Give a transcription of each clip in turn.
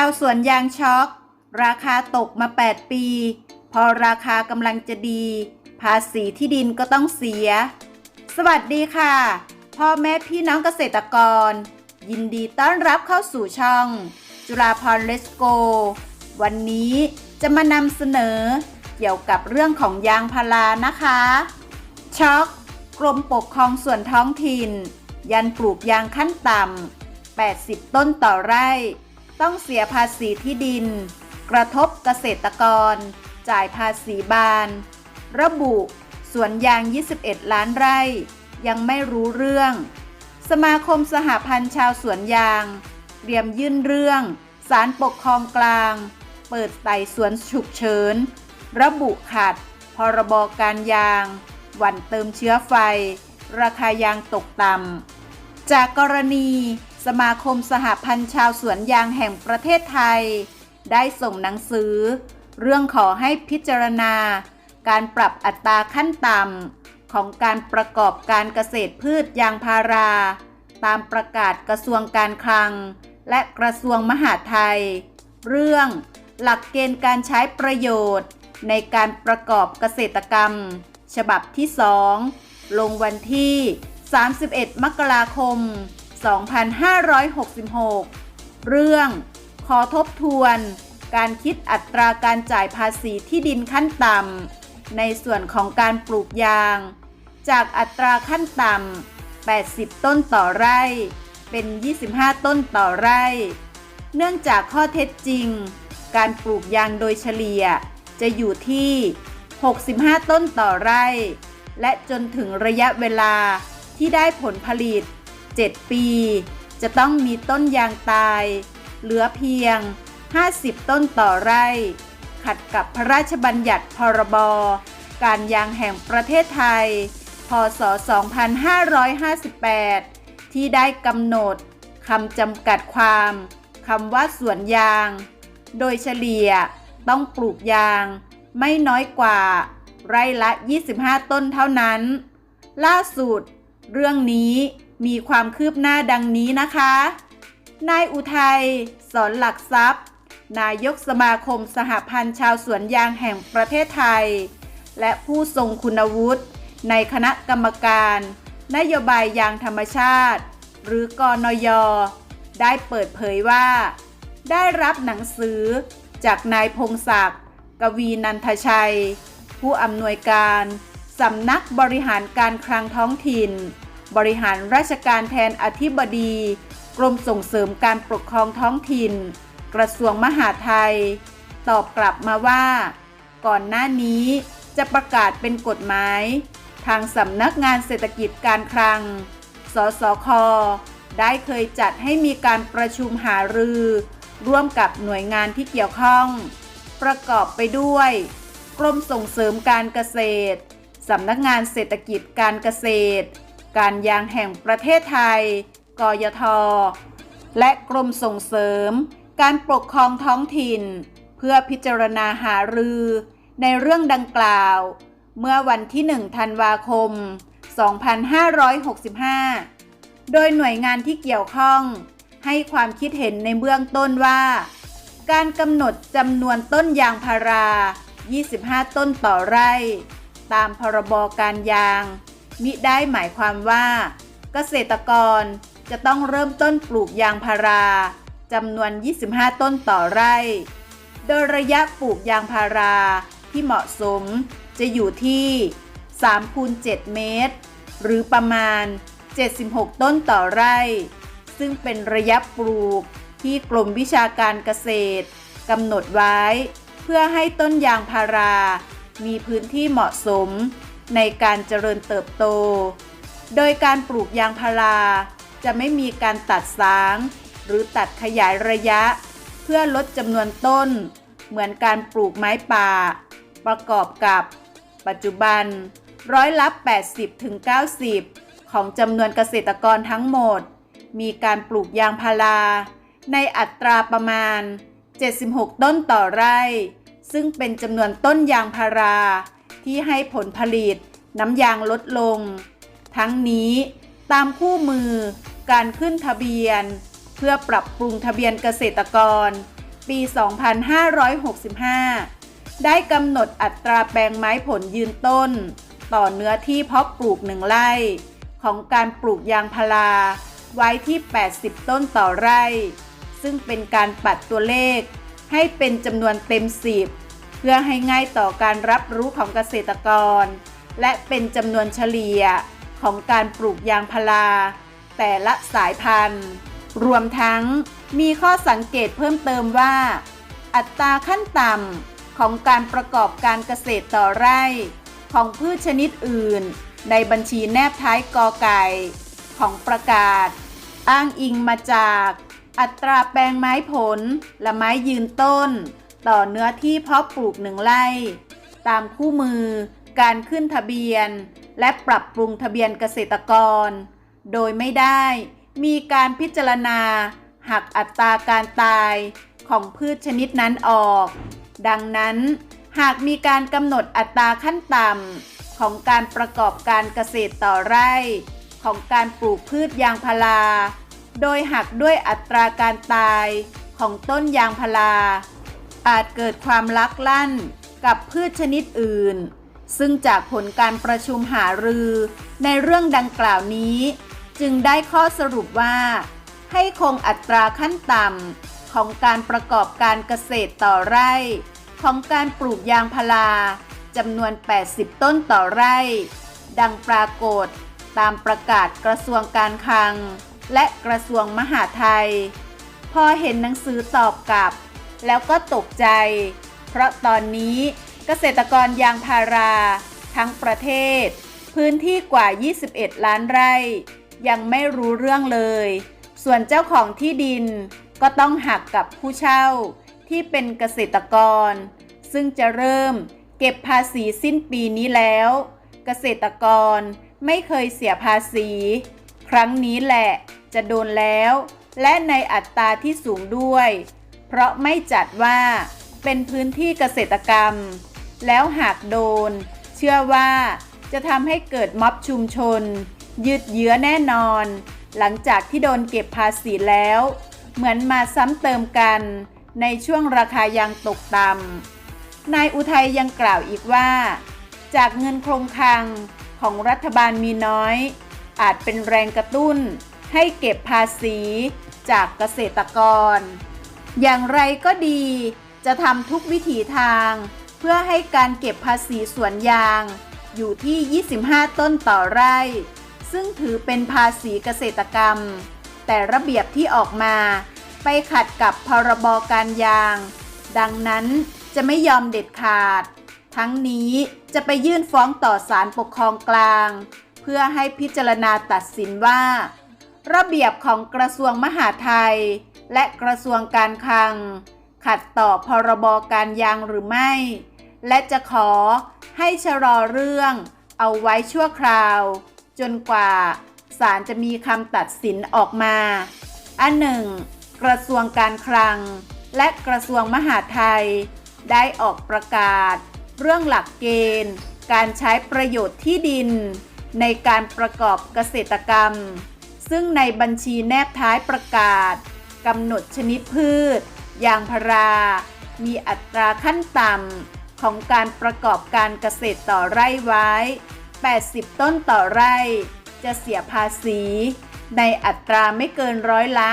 าวสวนยางช็อก ราคาตกมา 8 ปี พอราคากำลังจะดี ภาษีที่ดินก็ต้องเสีย สวัสดีค่ะ พ่อแม่พี่น้องเกษตรกร ยินดีต้อนรับเข้าสู่ช่อง จุฬาพรเลสโก วันนี้จะมานำเสนอ เกี่ยวกับเรื่องของยางพารานะคะ ช็อก กรมปกครองส่วนท้องถิ่น ยันปลูกยางขั้นต่ำ80 ต้นต่อไร่ ต้องเสียภาษีที่ดิน กระทบเกษตรกร จ่ายภาษีบาน ระบุสวนยาง 21 ล้านไร่ ยังไม่รู้เรื่อง สมาคมสหพันธ์ชาวสวนยาง เตรียมยื่นเรื่องศาลปกครองกลาง เปิดไต่สวนฉุกเฉิน ระบุขัด พรบการยาง หวันเติมเชื้อไฟ ราคายางตกต่ำจากกรณี สมาคมสหพันธ์ชาวสวนยางแห่งประเทศไทย ได้ส่งหนังสือ เรื่องขอให้พิจารณา การปรับอัตราขั้นต่ำของการประกอบการเกษตรพืชยางพารา ตามประกาศกระทรวงการคลัง และกระทรวงมหาดไทย เรื่องหลักเกณฑ์การใช้ประโยชน์ ในการประกอบเกษตรกรรม ฉบับที่ 2 ลงวันที่ 31 มกราคม 2566 เรื่องขอทบทวน การคิดอัตราการจ่ายภาษีที่ดินขั้นต่ำในส่วนของการปลูกยาง จากอัตราขั้นต่ำ 80 ต้นต่อไร่ เป็น 25 ต้นต่อไร่ เนื่องจากข้อเท็จจริง การปลูกยางโดยเฉลี่ยจะอยู่ที่ 65 ต้นต่อไร่ และจนถึงระยะเวลาที่ได้ผลผลิต 7 ปี จะต้องมีต้นยางตาย เหลือเพียง 50 ต้นต่อไร่ ขัดกับพระราชบัญญัติพรบ การยางแห่งประเทศไทย พศ 2558 ที่ได้กำหนดคำจำกัดความคำว่าสวนยาง โดยเฉลี่ยต้องปลูกยาง ไม่น้อยกว่า ไร่ละ 25 ต้นเท่านั้น ล่าสุด เรื่องนี้ มีความคืบหน้าดังนี้นะคะ นายอุทัย สอนหลักทรัพย์ นายกสมาคมสหพันธ์ชาวสวนยางแห่งประเทศไทย และผู้ทรงคุณวุฒิในคณะกรรมการ นโยบายยางธรรมชาติ หรือกอนย ได้เปิดเผยว่า ได้รับหนังสือจากนายพงศักดิ์กวีนันทชัย ผู้อำนวยการสำนักบริหารการคลังท้องถิ่น บริหารราชการแทนอธิบดี กรมส่งเสริมการปกครองท้องถิ่น กระทรวงมหาดไทย ตอบกลับมาว่า ก่อนหน้านี้จะประกาศเป็นกฎหมาย ทางสำนักงานเศรษฐกิจการคลัง สสค ได้เคยจัดให้มีการประชุมหารือ ร่วมกับหน่วยงานที่เกี่ยวข้อง ประกอบไปด้วย กรมส่งเสริมการเกษตรสำนักงานเศรษฐกิจการเกษตร การยางแห่งประเทศไทย กยท และกรมส่งเสริม การปกครองท้องถิ่น เพื่อพิจารณาหารือ ในเรื่องดังกล่าว เมื่อวันที่ 1 ธันวาคม 2565 โดยหน่วยงานที่เกี่ยวข้อง ให้ความคิดเห็นในเบื้องต้นว่า การกำหนดจำนวนต้นยางพารา 25 ต้นต่อไร่ ตามพรบการยาง มิได้หมายความว่า เกษตรกรจะต้องเริ่มต้นปลูกยางพาราจำนวน 25 ต้นต่อไร่ โดยระยะปลูกยางพาราที่เหมาะสมจะอยู่ที่3คูณ7เมตร หรือประมาณ 76 ต้นต่อไร่ ซึ่งเป็นระยะปลูกที่กรมวิชาการเกษตรกำหนดไว้ เพื่อให้ต้นยางพารา มีพื้นที่เหมาะสม ในการเจริญเติบโต โดยการปลูกยางพาราจะไม่มีการตัดสาง หรือตัดขยายระยะ เพื่อลดจำนวนต้น เหมือนการปลูกไม้ป่า ประกอบกับ ปัจจุบัน ร้อยละ 80-90ของจำนวนเกษตรกรทั้งหมด มีการปลูกยางพารา ในอัตราประมาณ 76 ต้นต่อไร่ ซึ่งเป็นจำนวนต้นยางพารา ที่ให้ผลผลิตน้ำยางลดลง ทั้งนี้ตามคู่มือการขึ้นทะเบียน เพื่อปรับปรุงทะเบียนเกษตรกร ปี 2565 ได้กำหนดอัตราแปลงไม้ผลยืนต้น ต่อเนื้อที่เพาะปลูกหนึ่งไร่ ของการปลูกยางพาราไว้ที่ 80 ต้นต่อไร่ ซึ่งเป็นการปัดตัวเลขให้เป็นจำนวนเต็ม 10 เพื่อให้ง่ายต่อการรับรู้ของเกษตรกร และเป็นจำนวนเฉลี่ยของการปลูกยางพารา แต่ละสายพันธุ์ รวมทั้งมีข้อสังเกตเพิ่มเติมว่า อัตราขั้นต่ำของการประกอบการเกษตรต่อไร่ ของพืชชนิดอื่น ในบัญชีแนบท้ายกอไก่ ของประกาศ อ้างอิงมาจาก อัตราแปลงไม้ผลและไม้ยืนต้น ต่อเนื้อที่เพาะปลูกหนึ่งไร่ ตามคู่มือ การขึ้นทะเบียน และปรับปรุงทะเบียนเกษตรกร โดยไม่ได้ มีการพิจารณา หักอัตราการตายของพืชชนิดนั้นออก ดังนั้น หากมีการกำหนดอัตราขั้นต่ำของการประกอบการเกษตรต่อไร่ ของการปลูกพืชยางพารา โดยหักด้วยอัตราการตายของต้นยางพารา อาจเกิดความลักลั่นกับพืชชนิดอื่น ซึ่งจากผลการประชุมหารือในเรื่องดังกล่าวนี้ จึงได้ข้อสรุปว่า ให้คงอัตราขั้นต่ำของการประกอบการเกษตรต่อไร่ ของการปลูกยางพาราจำนวน 80 ต้นต่อไร่ ดังปรากฏตามประกาศกระทรวงการคลัง และกระทรวงมหาดไทย พอเห็นหนังสือตอบกลับ แล้วก็ตกใจ เพราะตอนนี้เกษตรกรยางพารา ทั้งประเทศ พื้นที่กว่า 21 ล้านไร่ ยังไม่รู้เรื่องเลย ส่วนเจ้าของที่ดินก็ต้องหักกับผู้เช่าที่เป็นเกษตรกร ซึ่งจะเริ่มเก็บภาษีสิ้นปีนี้แล้ว เกษตรกรไม่เคยเสียภาษี ครั้งนี้แหละจะโดนแล้ว และในอัตราที่สูงด้วย เพราะไม่จัดว่าเป็นพื้นที่เกษตรกรรม แล้วหากโดน เชื่อว่าจะทำให้เกิดม็อบชุมชน ยืดเยื้อแน่นอน หลังจากที่โดนเก็บภาษีแล้ว เหมือนมาซ้ำเติมกันในช่วงราคายางตกต่ำนายอุทัยยังกล่าวอีกว่า จากเงินโครงคลังของรัฐบาลมีน้อย อาจเป็นแรงกระตุ้นให้เก็บภาษีจากเกษตรกร อย่างไรก็ดี จะทำทุกวิถีทาง เพื่อให้การเก็บภาษีสวนยาง อยู่ที่ 25 ต้นต่อไร่ ซึ่งถือเป็นภาษีเกษตรกรรม แต่ระเบียบที่ออกมา ไปขัดกับพรบการยาง ดังนั้นจะไม่ยอมเด็ดขาด ทั้งนี้จะไปยื่นฟ้องต่อศาลปกครองกลาง เพื่อให้พิจารณาตัดสินว่า ระเบียบของกระทรวงมหาดไทย และกระทรวงการคลัง ขัดต่อพรบการยางหรือไม่ และจะขอให้ชะลอเรื่องเอาไว้ชั่วคราว จนกว่าศาลจะมีคำตัดสินออกมา อันหนึ่ง กระทรวงการคลัง และกระทรวงมหาดไทย ได้ออกประกาศ เรื่องหลักเกณฑ์ การใช้ประโยชน์ที่ดิน ในการประกอบเกษตรกรรม ซึ่งในบัญชีแนบท้ายประกาศ กำหนดชนิดพืช ยางพารา มีอัตราขั้นต่ำของการประกอบการเกษตรต่อไร่ไว้ 80 ต้นต่อไร่ จะเสียภาษี ในอัตราไม่เกินร้อยละ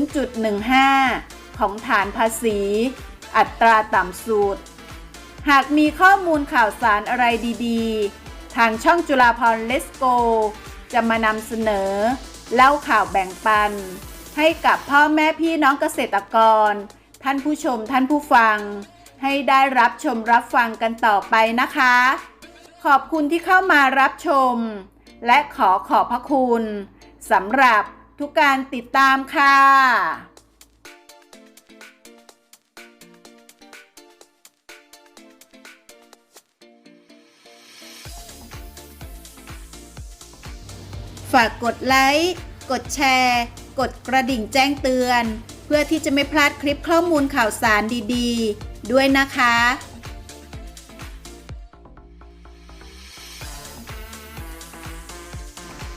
0.15 ของฐานภาษี อัตราต่ำสุด หากมีข้อมูลข่าวสารอะไรดีๆ ทางช่องจุฬาพรเลสโก จะมานำเสนอ เล่าข่าวแบ่งปัน ให้กับพ่อแม่พี่น้องเกษตรกร ท่านผู้ชมท่านผู้ฟัง ให้ได้รับชมรับฟังกันต่อไปนะคะ ขอบคุณที่เข้ามารับชม และขอขอบพระคุณสำหรับทุกการติดตามค่ะฝากกดไลค์ กดแชร์ กดกระดิ่งแจ้งเตือน เพื่อที่จะไม่พลาดคลิปข้อมูลข่าวสารดี ๆ ด้วยนะคะ